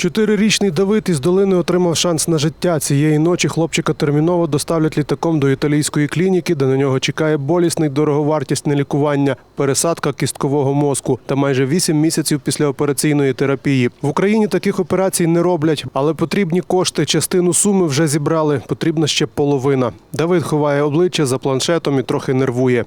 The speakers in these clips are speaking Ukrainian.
Чотирирічний Давид із долини отримав шанс на життя. Цієї ночі хлопчика терміново доставлять літаком до італійської клініки, де на нього чекає болісне й дороговартісне лікування, пересадка кісткового мозку та майже 8 місяців післяопераційної терапії. В Україні таких операцій не роблять, але потрібні кошти. Частину суми вже зібрали. Потрібна ще половина. Давид ховає обличчя за планшетом і трохи нервує.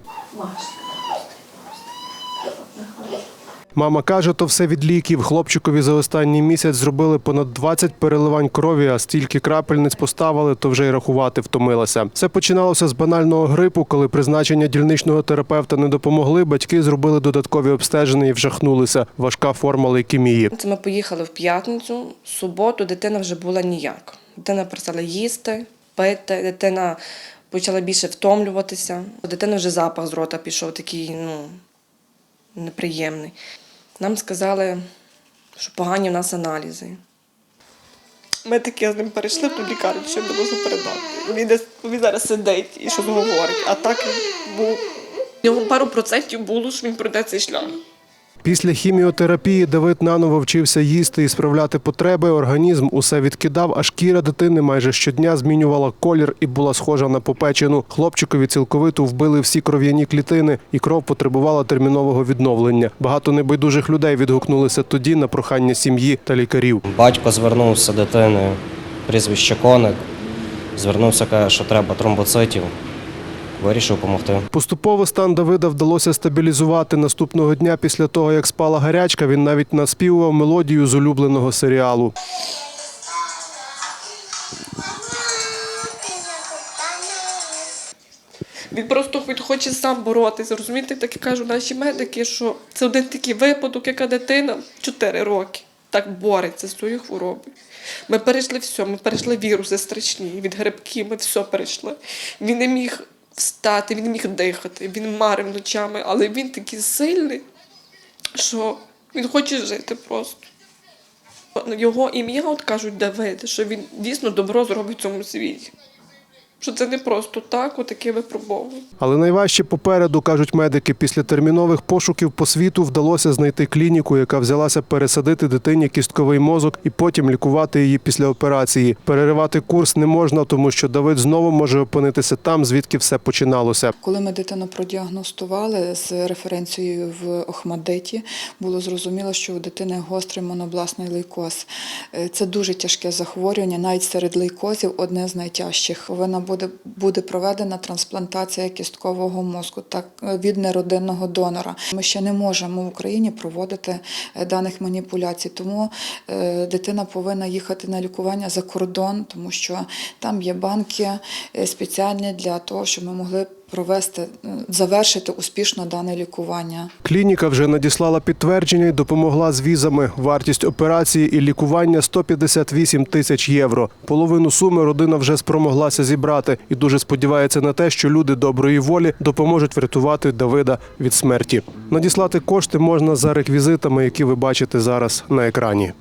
Мама каже, то все від ліків. Хлопчикові за останній місяць зробили понад 20 переливань крові, а стільки крапельниць поставили, то вже й рахувати втомилася. Все починалося з банального грипу, коли призначення дільничного терапевта не допомогли. Батьки зробили додаткові обстеження і вжахнулися. Важка форма лейкемії. Це ми поїхали в п'ятницю, в суботу дитина вже була ніяк. Дитина перестала їсти, пити, дитина почала більше втомлюватися. У дитини вже запах з рота пішов такий, ну, неприємний. Нам сказали, що погані в нас аналізи. Ми таке з ним перейшли в лікарню, що було можу передати. Він, десь, він зараз сидить і щось говорить, а так він був. У нього пару процентів було, що він пройде цей шлях. Після хіміотерапії Давид наново вчився їсти і справляти потреби. Організм усе відкидав, а шкіра дитини майже щодня змінювала колір і була схожа на попечену. Хлопчикові цілковито вбили всі кров'яні клітини, і кров потребувала термінового відновлення. Багато небайдужих людей відгукнулися тоді на прохання сім'ї та лікарів. Батько звернувся дитини, прізвище Коник. Звернувся, каже, що треба тромбоцитів. Вирішив допомогти. Поступово стан Давида вдалося стабілізувати наступного дня. Після того, як спала гарячка, він навіть наспівував мелодію з улюбленого серіалу. Він просто він хоче сам боротися. Розумієте, так і кажуть наші медики, що це один такий випадок, яка дитина 4 роки так бореться з цією хворобою. Ми перейшли все, ми перейшли віруси страшні, від грибків, ми все перейшли. Він не міг встати, він міг дихати, він марив ночами, але він такий сильний, що він хоче жити просто. Його ім'я, от кажуть, Давид, що він дійсно добро зробить в цьому світі. Що це не просто так, отаке випробовування. Але найважче попереду, кажуть медики, після термінових пошуків по світу вдалося знайти клініку, яка взялася пересадити дитині кістковий мозок і потім лікувати її після операції. Переривати курс не можна, тому що Давид знову може опинитися там, звідки все починалося. Коли ми дитину продіагностували з референцією в Охмадиті, було зрозуміло, що у дитини гострий монобласний лейкоз. Е, Це дуже тяжке захворювання, навіть серед лейкозів одне з найтяжчих. Повинна буде, буде проведена трансплантація кісткового мозку так, е, від неродинного донора. Ми ще не можемо в Україні проводити е, даних маніпуляцій, тому е, дитина повинна їхати на лікування за кордон, тому що там є банки спеціальні для того, щоб ми могли провести, е, завершити успішно дане лікування. Клініка вже надіслала підтвердження і допомогла з візами. Вартість операції і лікування 158 тисяч євро. Половину суми родина вже спромоглася зібрати і дуже сподівається на те, що люди доброї волі допоможуть врятувати Давида від смерті. Надіслати кошти можна за реквізитами, які ви бачите зараз на екрані.